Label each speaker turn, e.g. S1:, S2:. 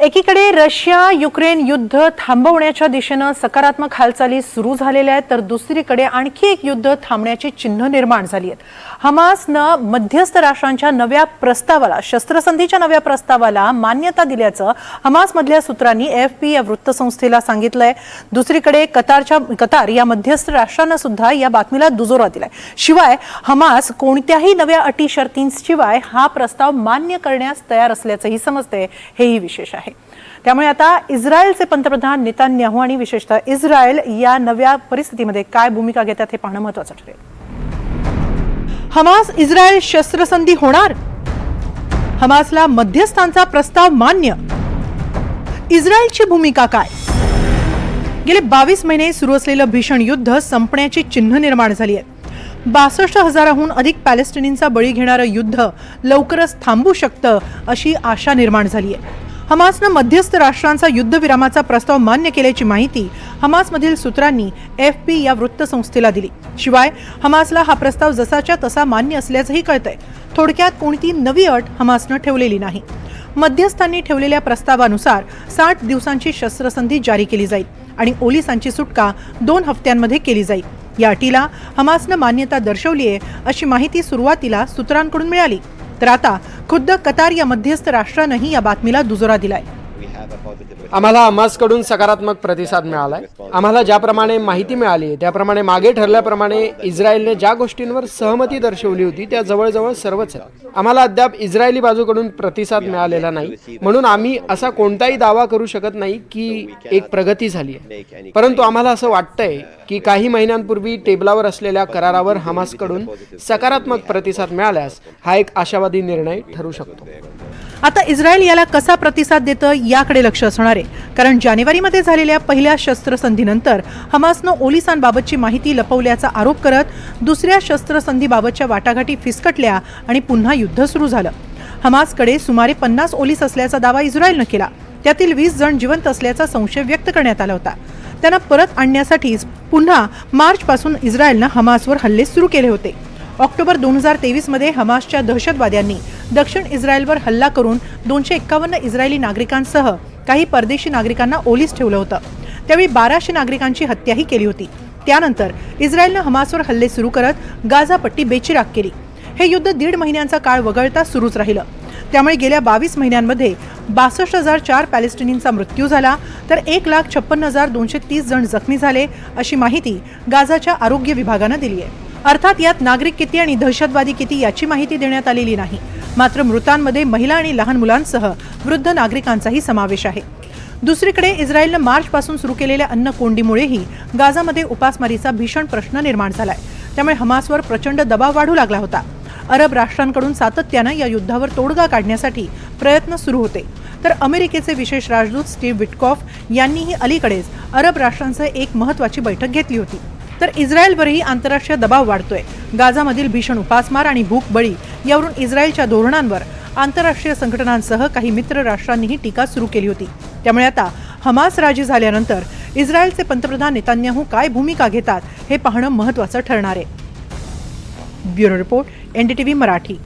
S1: एकीकडे Russia Ukraine युद्ध थांबवण्याच्या दिशेनं सकारात्मक हालचाली सुरू झालेल्या आहेत तर दुसरीकडे आणखी एक युद्ध थांबण्याची चिन्ह निर्माण झाली आहेत. हमासनं मध्यस्थ राष्ट्रांच्या नव्या प्रस्तावाला शस्त्रसंधीच्या नव्या प्रस्तावाला मान्यता दिल्याचं हमासमधल्या सूत्रांनी एफ पी या वृत्तसंस्थेला सांगितलंय. दुसरीकडे कतारच्या कतार या मध्यस्थ राष्ट्रानं सुद्धा या बातमीला दुजोरा दिलाय. शिवाय हमास कोणत्याही नव्या अटी शर्तींशिवाय हा प्रस्ताव मान्य करण्यास तयार असल्याचंही समजतंय. हेही विशेष आहे. त्यामुळे आता इस्रायलचे पंतप्रधान नेतान्याहू आणि विशेषतः इस्रायल या नव्या परिस्थितीमध्ये काय भूमिका घेतात हे पाहणं महत्वाचं ठरेल. हमास इस्रायल शस्त्रसंधी होणार? हमासला मध्यस्थांचा प्रस्ताव मान्य? इस्रायलची भूमिका काय? गेले बावीस महिने सुरू असलेलं भीषण युद्ध संपण्याची चिन्ह निर्माण झाली आहेत बासष्ट हजाराहून अधिक पॅलेस्टिनींचा बळी घेणारं युद्ध लवकरच थांबू शकतं अशी आशा निर्माण झाली आहे. हमासनं मध्यस्थ राष्ट्रांचा युद्धविरामाचा प्रस्ताव मान्य केल्याची माहिती हमासमधील सूत्रांनी एफ पी या वृत्तसंस्थेला दिली. शिवाय हमासला हा प्रस्ताव जसाच्या तसा मान्य असल्याचंही कळतंय. थोडक्यात कोणती नवी अट हमासनं ठेवलेली नाही. मध्यस्थांनी ठेवलेल्या प्रस्तावानुसार साठ दिवसांची शस्त्रसंधी जारी केली जाईल आणि ओलिसांची सुटका दोन हप्त्यांमध्ये केली जाईल. या अटीला हमासनं मान्यता दर्शवली आहे अशी माहिती सुरुवातीला सूत्रांकडून मिळाली. तर आता खुद्द कतार या मध्यस्थ राष्ट्रानंही या बातमीला दुजोरा दिलाय.
S2: आम्हाला हमासकडून सकारात्मक प्रतिसाद मिळालाय. आम्हाला ज्याप्रमाणे माहिती मिळाली आहे त्याप्रमाणे मागे ठरल्याप्रमाणे इस्रायलने ज्या गोष्टींवर सहमती दर्शवली होती त्या जवळजवळ सर्वच आहेत. आम्हाला अद्याप इस्रायली बाजूकडून प्रतिसाद मिळालेला नाही. म्हणून आम्ही असा कोणताही दावा करू शकत नाही की एक प्रगती झाली आहे. परंतु आम्हाला असं वाटतंय की काही महिन्यांपूर्वी टेबलावर असलेल्या करारावर हमासकडून सकारात्मक प्रतिसाद मिळाल्यास हा एक आशावादी निर्णय ठरू शकतो.
S1: आता इस्रायल याला कसा प्रतिसाद देतं याकडे लक्ष असणार आहे. कारण जानेवारीमध्ये झालेल्या पहिल्या शस्त्रसंधीनंतर हमासनं ओलिसांबाबतची माहिती लपवल्याचा आरोप करत दुसऱ्या शस्त्रसंधीबाबतच्या वाटाघाटी फिसकटल्या आणि पुन्हा युद्ध सुरू झालं. हमासकडे सुमारे पन्नास ओलीस असल्याचा दावा इस्रायलनं केला. त्यातील वीस जण जिवंत असल्याचा संशय व्यक्त करण्यात आला होता. त्यांना परत आणण्यासाठीच पुन्हा मार्चपासून इस्रायलनं हमासवर हल्ले सुरू केले होते. ऑक्टोबर दोन हजार तेवीसमध्ये हमासच्या दहशतवाद्यांनी दक्षिण इस्रायलवर हल्ला करून दोनशे एक्कावन्न इस्रायली नागरिकांसह काही परदेशी नागरिकांना ओलीस ठेवलं होतं. त्यावेळी बाराशे नागरिकांची हत्याही केली होती. त्यानंतर इस्रायलनं हमासवर हल्ले सुरू करत गाझापट्टी बेचिराग केली. हे युद्ध दीड महिन्यांचा काळ वगळता सुरूच राहिलं. त्यामुळे गेल्या बावीस महिन्यांमध्ये बासष्ट हजार चार पॅलेस्टिनींचा मृत्यू झाला तर एक लाख छप्पन्न हजार दोनशे तीस जण जखमी झाले अशी माहिती गाझाच्या आरोग्य विभागानं दिली आहे अर्थात यात नागरिक किती आणि दहशतवादी किती याची माहिती देण्यात आलेली नाही. मात्र मृतांमध्ये महिला आणि लहान मुलांसह वृद्ध नागरिकांचाही समावेश आहे. दुसरीकडे इस्रायलनं मार्चपासून सुरू केलेल्या अन्न कोंडीमुळेही गाझामध्ये उपासमारीचा भीषण प्रश्न निर्माण झालाय. त्यामुळे हमासवर प्रचंड दबाव वाढू लागला होता. अरब राष्ट्रांकडून सातत्यानं या युद्धावर तोडगा काढण्यासाठी प्रयत्न सुरू होते. तर अमेरिकेचे विशेष राजदूत स्टीव्ह विटकॉफ यांनीही अलीकडेच अरब राष्ट्रांसह एक महत्वाची बैठक घेतली होती. तर इस्रायलवरही आंतरराष्ट्रीय दबाव वाढतोय. गाझामधील भीषण उपासमार आणि भूक बळी यावरून इस्रायलच्या धोरणांवर आंतरराष्ट्रीय संघटनांसह काही मित्र राष्ट्रांनीही टीका सुरू केली होती. त्यामुळे आता हमास राजी झाल्यानंतर इस्रायलचे पंतप्रधान नेतान्याहू काय भूमिका घेतात हे पाहणं महत्त्वाचं ठरणार आहे. Bureau report NDTV Marathi.